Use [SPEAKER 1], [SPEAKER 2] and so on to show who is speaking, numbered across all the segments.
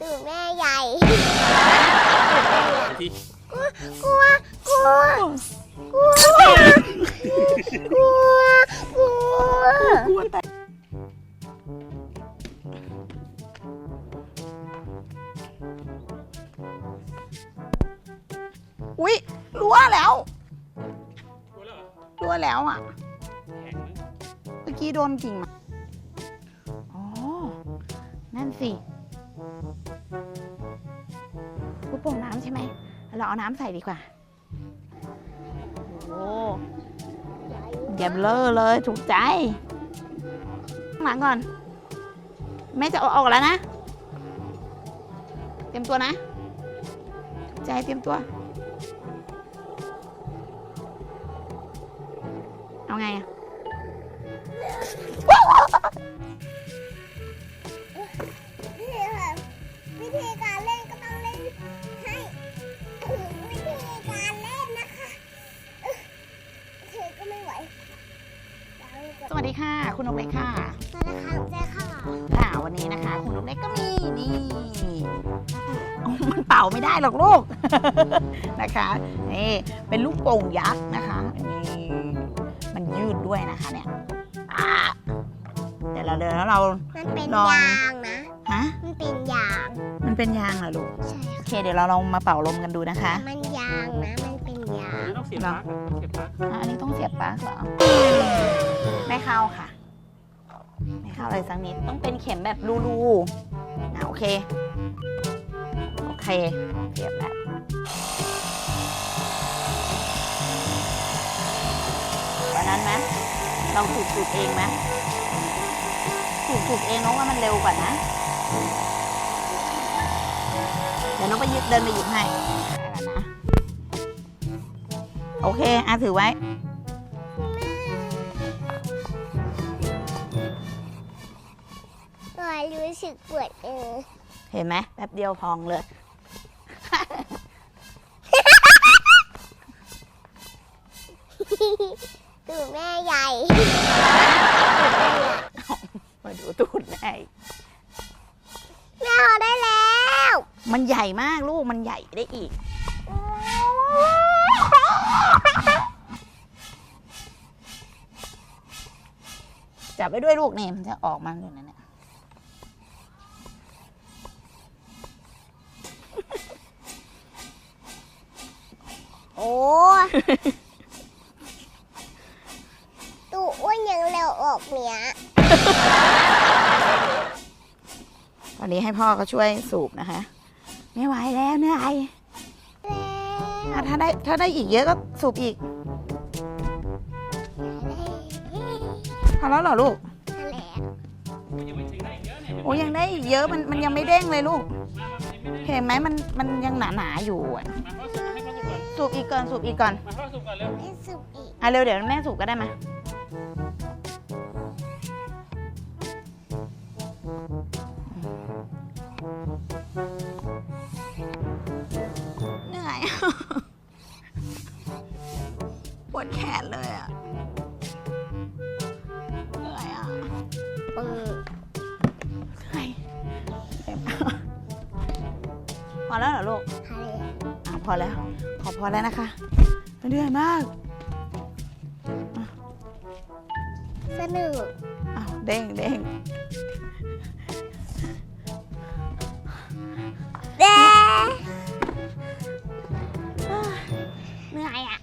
[SPEAKER 1] ตูดแม่ใหญ่
[SPEAKER 2] ที่
[SPEAKER 1] กลัวกลัวกลัวกลัวกลัว
[SPEAKER 3] อุ๊ยรั้วแล้ว
[SPEAKER 2] รู้แล้วเหรอ
[SPEAKER 3] รั้วแล้วอะ
[SPEAKER 2] แข็งนะ
[SPEAKER 3] เมื่อกี้โดนกิ่งมาอ๋อนั่นสิ ลูกโป่งน้ำใช่ไหม เราเอาน้ำใส่ดีกว่า โอ้เดี๋ยวเลอะเลยถูกใจข้างหลังก่อน แม่จะเอาออกแล้วนะ เตรียมตัวนะ ถูกใจเตรียมตัว
[SPEAKER 1] ค่ะคุ
[SPEAKER 3] ณนกเล็กค่ะ
[SPEAKER 1] สวัสดีค่ะเจ๊ค่ะ
[SPEAKER 3] ค่ะวันนี้นะคะ คุณนกเล็กก็มีนี่มันเป่าไม่ได้หรอกลูก นะคะนี่เป็นลูกโป่งยักษ์นะคะนี่มันยืดด้วยนะคะเนี่ยอ่าเดี๋ยวเราเดินแล้วเรา
[SPEAKER 1] มันเป็น
[SPEAKER 3] ลอง
[SPEAKER 1] ยางนะ
[SPEAKER 3] ฮะ
[SPEAKER 1] มันเป็นยาง
[SPEAKER 3] มันเป็นยางเหรอลูก
[SPEAKER 1] ใช่
[SPEAKER 3] โอเคเดี๋ยวเราลองมาเป่าลมกันดูนะคะ
[SPEAKER 1] มันยางนะมันเป็นยาง
[SPEAKER 2] ไม่ต้องเสียบปลั๊กอะเสียบปลั๊ก
[SPEAKER 3] อะอันนี้ต้องเสียบปลั๊กเหรอไม่เข้าค่ะ ไม่เข้าอะไรสักนิดต้องเป็นเข็มแบบรูๆอะโอเค โอเคเสียบแล้ววันนั้นไหมลองสูบสูบเองไหมสูบสูบเองน้องว่ามันเร็วกว่านะเดี๋ยวน้องไปยึดเดินไปหยิบให้นะโอเคอะถือไว้
[SPEAKER 1] รู้สึกปวดเออ
[SPEAKER 3] เห็นไหมแป๊บเดียวพองเลย
[SPEAKER 1] ตูดแม่ใหญ่
[SPEAKER 3] มาดูตูดแม่อีก
[SPEAKER 1] แม่เอาได้แล้ว
[SPEAKER 3] มันใหญ่มากลูกมันใหญ่ได้อีก จับไว้ด้วยลูกเนี่ยมันจะออกมาเลยนะเนี่ย
[SPEAKER 1] โอ้ตูอ้วนยังเร็วออกเนี้ย
[SPEAKER 3] ตอนนี้ให้พ่อเขาช่วยสูบนะคะ ไม่ไหวแล้วเหนื่อยอะถ้าได้ถ้าได้อีกเยอะก็สูบอีก พอแล้วเหรอลูก
[SPEAKER 1] นั่นแหละ
[SPEAKER 2] ยังไม่ถึงได้อีกเยอะเนี่ย
[SPEAKER 3] โอ้ยังได้อีกเยอะมันมันยังไม่เด้งเลยลูก
[SPEAKER 2] มามาไม่ได้
[SPEAKER 3] เห็นไหมมันมันยังหนาหนาๆอยู่อะ
[SPEAKER 2] มาพ่อ สุกให้พ่อสุกก่อน
[SPEAKER 3] สูบอีกก่อนสูบอีกก่อน
[SPEAKER 2] มาพ่อสุกก่อนเร็ว
[SPEAKER 1] ไม่สุกอีก
[SPEAKER 3] อะเร็วเดี๋ยวแม่สูบก็ได้มาเหนื่อย ปวดแขนเลยอะเหนื่อยอะ
[SPEAKER 1] ปึ้ง
[SPEAKER 3] เหนื่อยเจ็บพอแล้วเหรอลูก
[SPEAKER 1] ทะเล
[SPEAKER 3] อะ พอแล้ว ขอพอแล้วนะคะเหนื่อยมาก
[SPEAKER 1] สนุก
[SPEAKER 3] อ้าวเด้งเด้ง
[SPEAKER 1] เด้
[SPEAKER 3] เหนื่อยอะ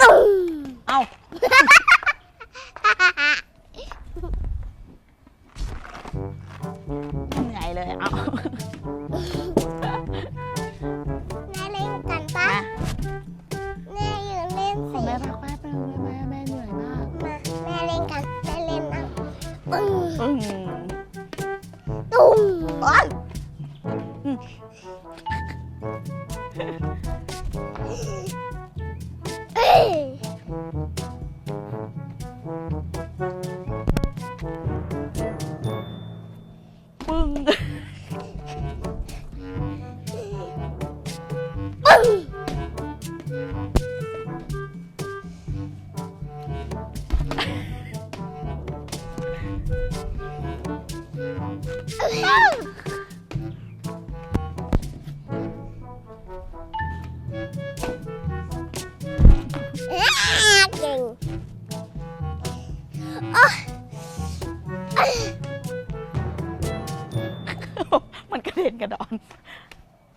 [SPEAKER 1] ตุ้ม
[SPEAKER 3] เอา
[SPEAKER 1] ปึ้
[SPEAKER 3] งอืม
[SPEAKER 1] ตุ้ม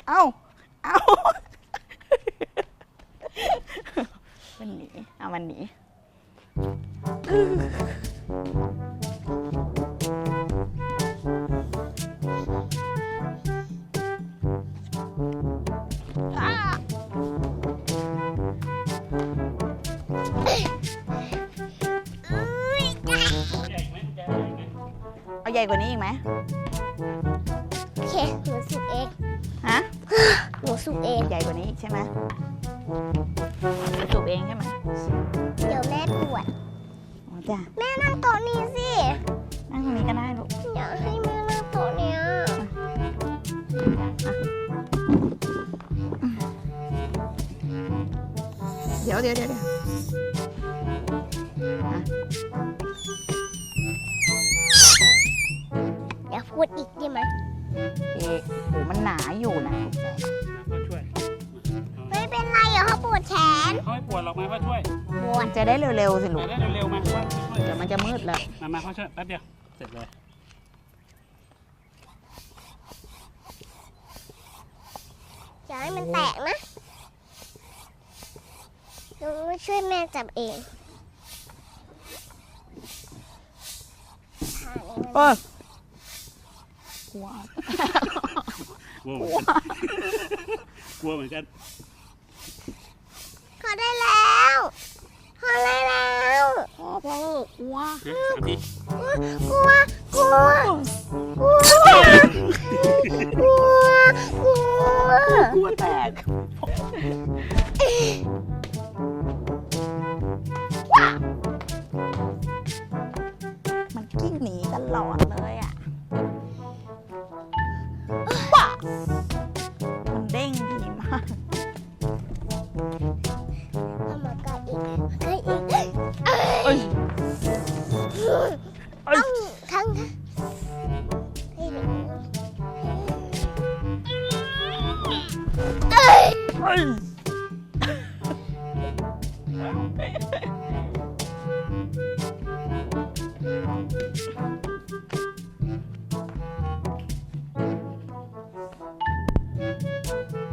[SPEAKER 1] เอ้า
[SPEAKER 3] เอ้า มันหนีเอามันหนีเอาใหญ่กว่านี้อีกไหม
[SPEAKER 1] โอเคหนูสุกเอง หนูสุกเอง
[SPEAKER 3] ใหญ่กว่านี้อีกใช่ไหมสูบเองใช่ไหม
[SPEAKER 1] เดี๋ยวแม่ปวด
[SPEAKER 3] อ๋อจ้ะ
[SPEAKER 1] แม่นั่งโต๊ะนี้สิ
[SPEAKER 3] นั่งตรงนี้ก็ได้ลูก
[SPEAKER 1] อยากให้แม่นั่งโต๊ะเนี้ย
[SPEAKER 3] เดี๋ยวเดี๋ยวเดี๋ยวเดี๋ยว
[SPEAKER 1] อย่าพูดอีกได้ไหม
[SPEAKER 2] ดหรอกมาพ่อช่วย
[SPEAKER 1] ปว
[SPEAKER 3] มั
[SPEAKER 1] ด
[SPEAKER 3] นจะได้เร็วๆสิลู
[SPEAKER 2] มากได้เร็วๆมาพ่อช่วย
[SPEAKER 3] เดี๋ยวมันจะมืดแล้ว
[SPEAKER 2] มามาพ่อช่วยแป๊บเดียวเสร็จเลย
[SPEAKER 1] อย่าให้มันแตกนะหนูไม่ช่วยแม่จับเองท่านี้มัน
[SPEAKER 3] เออกลัว
[SPEAKER 2] กลัวเหมือนกัน กลัวเหมือนกัน
[SPEAKER 1] เขาได้แล้วเขาได้แล้ว
[SPEAKER 3] พ่อพ่อกลัว
[SPEAKER 2] นะสามที
[SPEAKER 1] กลัวกลัวกลัวกลัวกลัว
[SPEAKER 3] กลัวแตกมันกิ้งหนีตลอดเลยอะ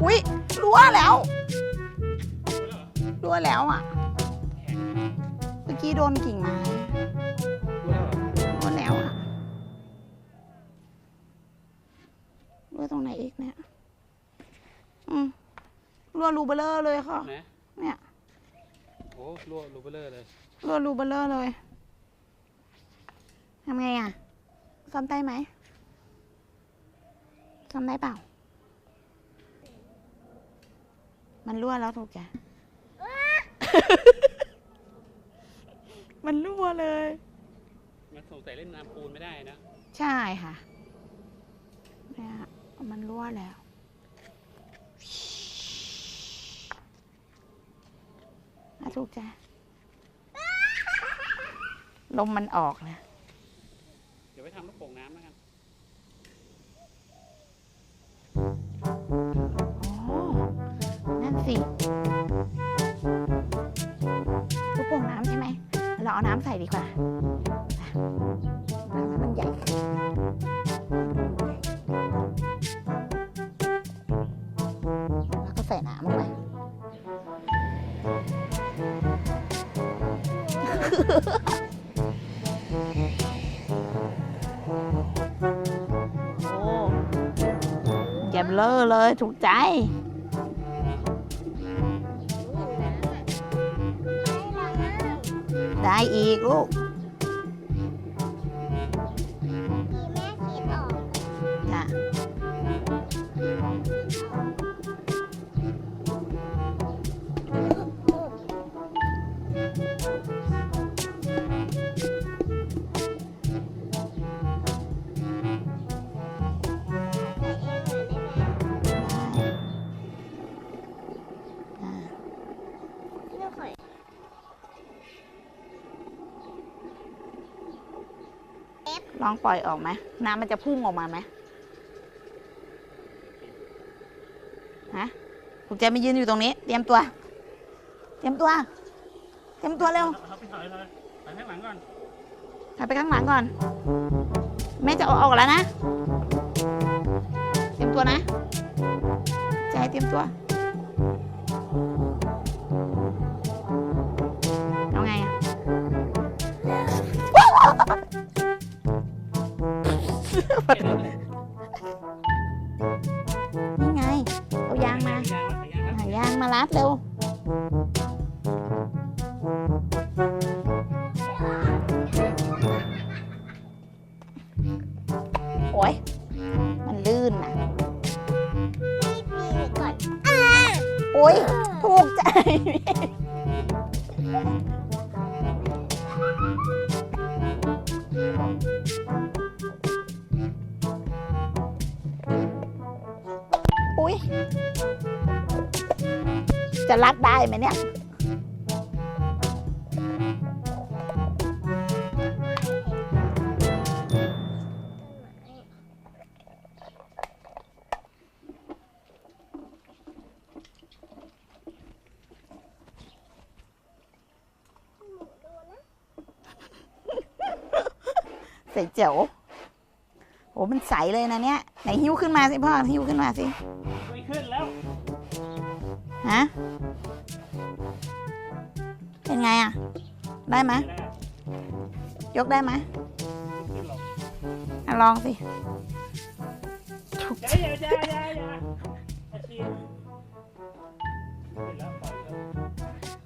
[SPEAKER 1] อุ๊
[SPEAKER 3] ยรั่วแล้วรั่วแล้วอะเมื่อกี้โดนกิ่งไม้รั่วแล้วอะรั่วตรงไหนอีกเนี่ย อืมรั่วรูเบลเลอร์เลยค่ะ
[SPEAKER 2] นะ
[SPEAKER 3] เนี่ย
[SPEAKER 2] โอ้รั่วรูเบลเลอร์เลย
[SPEAKER 3] รั่วรูเบลเลอร์เลยทำไงอะ ซ่อมได้ไหมซ่อมได้เปล่า มันรั่วแล้วถูกจ้ะมันรั่วเลย
[SPEAKER 2] มันสงสัยเล่นน้ำปูนไม่ได้นะ
[SPEAKER 3] ใช่ค่ะเนี่ยมันรั่วแล้วอะถูกจ้ะลมมันออกนะ สิลูกโป่งน้ำใช่ไหม เราเอาน้ำใส่ดีกว่าน้ำให้มันใหญ่แล้วก็ใส่น้ำลงไปโอ้แกมเลอร์เลยถูกใจ ได้อีกลูก องปล่อยออกไหมน้ำมันจะพุ่งออกมาไหมฮะถูกใจมายืนอยู่ตรงนี้ เตรียมตัว เตรียมตัว เตรียมตัวเร็ว
[SPEAKER 2] เราไปถอยเลยถอยข้างหลังก่อน
[SPEAKER 3] ถอยไปข้างหลังก่อน แม่จะเอาออกแล้วนะ
[SPEAKER 1] เตรียมตัวเอา นี่ไง เอายางมา
[SPEAKER 3] ยางยาง
[SPEAKER 1] หายางมารัดเร็ว โอ้ย มันลื่นนะ
[SPEAKER 4] พี่ก่อน
[SPEAKER 1] โอ้ย ถูกใจ จะรัดได้ไหมเนี่ย ใส่เจ๋วโอ้มันใสเลยนะเนี่ย ไหนหิ้วขึ้นมาสิพ่อหิ้วขึ้นมาสิ
[SPEAKER 3] ขึ้นแล้ว
[SPEAKER 1] ฮะ เป็นไงอะ ได้ไหม
[SPEAKER 3] ไม่ได้
[SPEAKER 1] ยกได้ไหม
[SPEAKER 3] ขึ้นหรอก
[SPEAKER 1] อะลองสิถูก
[SPEAKER 3] อย่าอย่าอย่าอย่าอย่าอาชีพขึ้นแล้วปล่อยแล้ว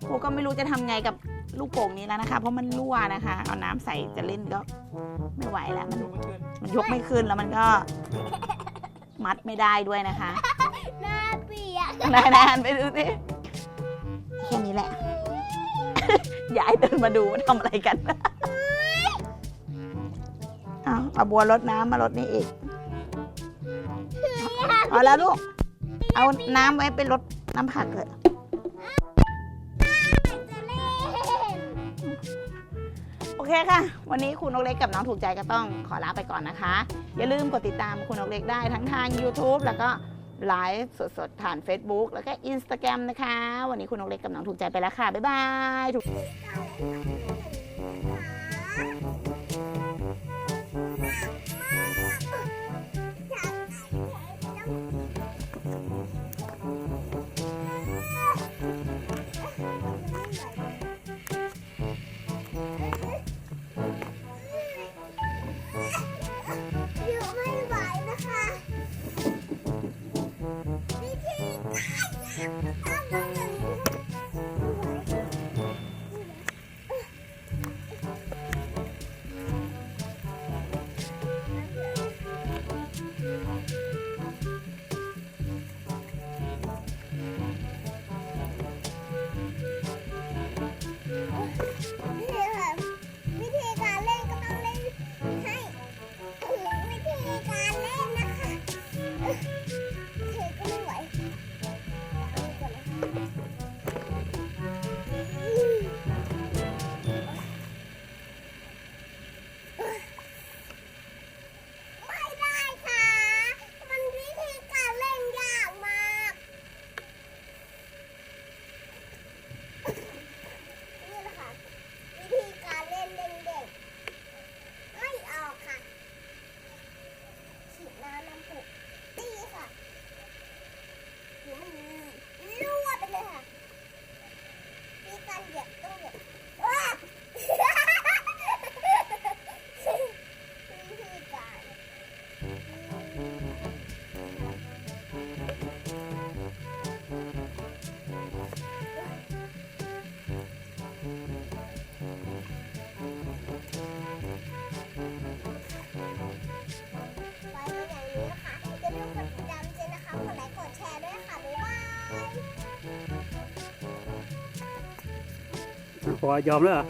[SPEAKER 1] ครูก็ไม่รู้จะทำไงกับลูกโป่งนี้แล้วนะคะ เพราะมันรั่วนะคะ เอาน้ำใส่จะเล่นก็ไม่ไหวแล้วมัน
[SPEAKER 3] ดูไม่ขึ้น
[SPEAKER 1] มันยกไม่ขึ้นแล้วมันก็ มัดไม่ได้ด้วยนะคะ
[SPEAKER 4] หน้าเปียก
[SPEAKER 1] นานานไปดูสิแค่นี้แหละ ยายเดินมาดูมันทำอะไรกันเอาเอาบัวรดน้ำมารดนี่อีกเอาแล้วลูก เอาน้ำไว้ไปรดน้ำผักเลย
[SPEAKER 4] จะ
[SPEAKER 1] โอเคค่ะ วันนี้คุณนกเล็กกับน้องถูกใจก็ต้องขอลาไปก่อนนะคะ อย่าลืมกดติดตามคุณนกเล็กได้ทั้งทาง YouTube แล้วก็ ไลฟ์สดๆผ่าน Facebook แล้วก็ Instagram นะคะ วันนี้คุณนกเล็กกับน้องถูกใจไปแล้วค่ะ บ๊ายบายถูก
[SPEAKER 3] พอยอมแล้ว